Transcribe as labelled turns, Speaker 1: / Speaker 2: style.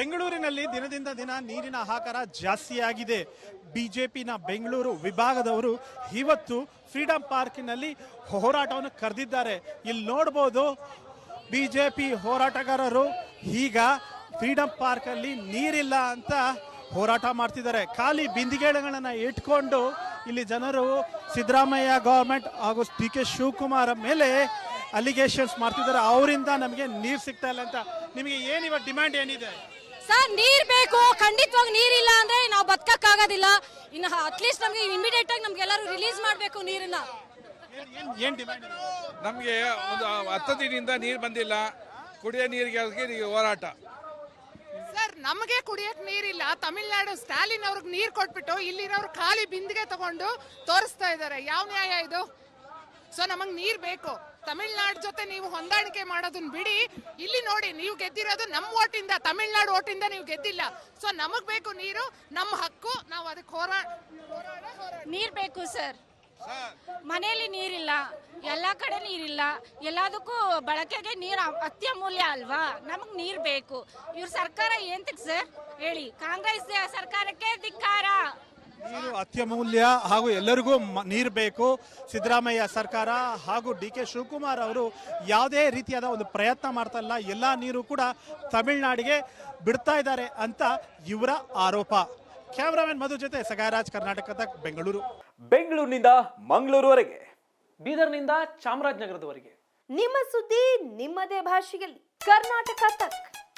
Speaker 1: ಬೆಂಗಳೂರಿನಲ್ಲಿ ದಿನದಿಂದ ದಿನ ನೀರಿನ ಹಾಕರ ಜಾಸ್ತಿಯಾಗಿದೆ. ಬಿಜೆಪಿನ ಬೆಂಗಳೂರು ವಿಭಾಗದವರು ಇವತ್ತು ಫ್ರೀಡಂ ಪಾರ್ಕಿನಲ್ಲಿ ಹೋರಾಟವನ್ನು ಕರೆದಿದ್ದಾರೆ. ಇಲ್ಲಿ ನೋಡ್ಬೋದು, ಬಿಜೆಪಿ ಹೋರಾಟಗಾರರು ಈಗ ಫ್ರೀಡಂ ಪಾರ್ಕಲ್ಲಿ ನೀರಿಲ್ಲ ಅಂತ ಹೋರಾಟ ಮಾಡ್ತಿದ್ದಾರೆ. ಖಾಲಿ ಬಿಂದಿಗೆಗಳನ್ನ ಇಟ್ಕೊಂಡು ಇಲ್ಲಿ ಜನರು ಸಿದ್ದರಾಮಯ್ಯ ಗೌರ್ಮೆಂಟ್ ಹಾಗೂ ಡಿ ಕೆ ಶಿವಕುಮಾರ್ ಮೇಲೆ ಅಲಿಗೇಷನ್ಸ್ ಮಾಡ್ತಿದ್ದಾರೆ. ಅವರಿಂದ ನಮಗೆ ನೀರು ಸಿಗ್ತಾ ಇಲ್ಲ ಅಂತ. ನಿಮಗೆ ಏನು ಡಿಮ್ಯಾಂಡ್ ಏನಿದೆ?
Speaker 2: ಸರ್ ನೀರ್ ಬೇಕು. ಖಂಡಿತವಾಗಿ ನೀರಿಲ್ಲ ಅಂದ್ರೆ ನಾವು ಬದುಕಕ್ಕಾಗೋದಿಲ್ಲ. ಇನ್ನು ಅಟ್ಲೀಸ್ಟ್ ನಮಗೆ ಇಮಿಡಿಯೇಟ್ ಆಗಿ ನಮ್ಗೆಲ್ಲರೂ ರಿಲೀಸ್ ಮಾಡಬೇಕು ನೀರನ್ನ.
Speaker 1: ಏನ್- ಏನ್- ಏನ್ ಡಿಮ್ಯಾಂಡ್
Speaker 3: ನಮಗೆ ಒಂದು ಹತ್ತು ದಿನದಿಂದ ನೀರು ಬಂದಿಲ್ಲ. ಕುಡಿಯೋ ನೀರಿಗೆ ಹೋರಾಟ.
Speaker 4: ಸರ್ ನಮಗೆ ಕುಡಿಯಕ್ ನೀರಿಲ್ಲ. ತಮಿಳ್ನಾಡು ಸ್ಟಾಲಿನ್ ಅವ್ರಿಗೆ ನೀರು ಕೊಟ್ಬಿಟ್ಟು ಇಲ್ಲಿರೋರು ಖಾಲಿ ಬಿಂದಿಗೆ ತಗೊಂಡು ತೋರಿಸ್ತಾ ಇದ್ದಾರೆ. ಯಾವ ನ್ಯಾಯ ಇದು? ಸೊ ನಮಗ್ ನೀರ್ ಬೇಕು. ತಮಿಳ್ನಾಡು ಜೊತೆ ನೀವು ಹೊಂದಾಣಿಕೆ ಮಾಡೋದನ್ನ ಬಿಡಿ. ಇಲ್ಲಿ ನೋಡಿ ನೀವು ಗೆದ್ದಿರೋದು ನಮ್ಮ ಓಟಿಂದ ತಮಿಳ್ನಾಡು ಓಟಿಂದ ನೀವು ಗೆದ್ದಿಲ್ಲ. ಸೊ ನಮಗ್ ಬೇಕು ನೀರು ನಮ್ಮ ಹಕ್ಕು ನಾವು ಅದಕ್ಕೆ ಹೋರಾಡ
Speaker 2: ನೀರ್ ಬೇಕು ಸರ್. ಮನೆಯಲ್ಲಿ ನೀರಿಲ್ಲ ಎಲ್ಲ ಕಡೆ ನೀರಿಲ್ಲ ಎಲ್ಲದಕ್ಕೂ ಬಳಕೆಗೆ ನೀರು ಅತ್ಯಮೂಲ್ಯ ಅಲ್ವಾ? ನಮಗ್ ನೀರ್ ಬೇಕು. ಇವ್ರ ಸರ್ಕಾರ ಏನ್ ಸರ್? ಹೇಳಿ. ಕಾಂಗ್ರೆಸ್ ಸರ್ಕಾರಕ್ಕೆ ಧಿಕ್ಕಾರ
Speaker 1: ನೀರು ಅತ್ಯಮೂಲ್ಯ ಹಾಗೂ ಎಲ್ಲರಿಗೂ ಮ- ನೀರು ಬೇಕು. ಸಿದ್ದರಾಮಯ್ಯ ಸರ್ಕಾರ ಹಾಗೂ ಡಿ ಕೆ ಶಿವಕುಮಾರ್ ಅವರು ಯಾವುದೇ ರೀತಿಯಾದ ಒಂದು ಪ್ರಯತ್ನ ಮಾಡ್ತಾ ಇಲ್ಲ. ಎಲ್ಲ ನೀರು ಕೂಡ ತಮಿಳುನಾಡಿಗೆ ಬಿಡ್ತಾ ಇದ್ದಾರೆ ಅಂತ ಇವರ ಆರೋಪ. ಕ್ಯಾಮ್ರಾಮನ್ ಮಧು ಜೊತೆ ಸಗಾಯರಾಜ್ ಕರ್ನಾಟಕದ ಬೆಂಗಳೂರು.
Speaker 5: ಬೆಂಗಳೂರಿನಿಂದ ಮಂಗಳೂರುವರೆಗೆ.
Speaker 6: ಬೀದರ್ನಿಂದ ಚಾಮರಾಜನಗರದವರೆಗೆ.
Speaker 7: ನಿಮ್ಮ ಸುದ್ದಿ ನಿಮ್ಮದೇ ಭಾಷೆಯಲ್ಲಿ. ಕರ್ನಾಟಕ ತಕ್.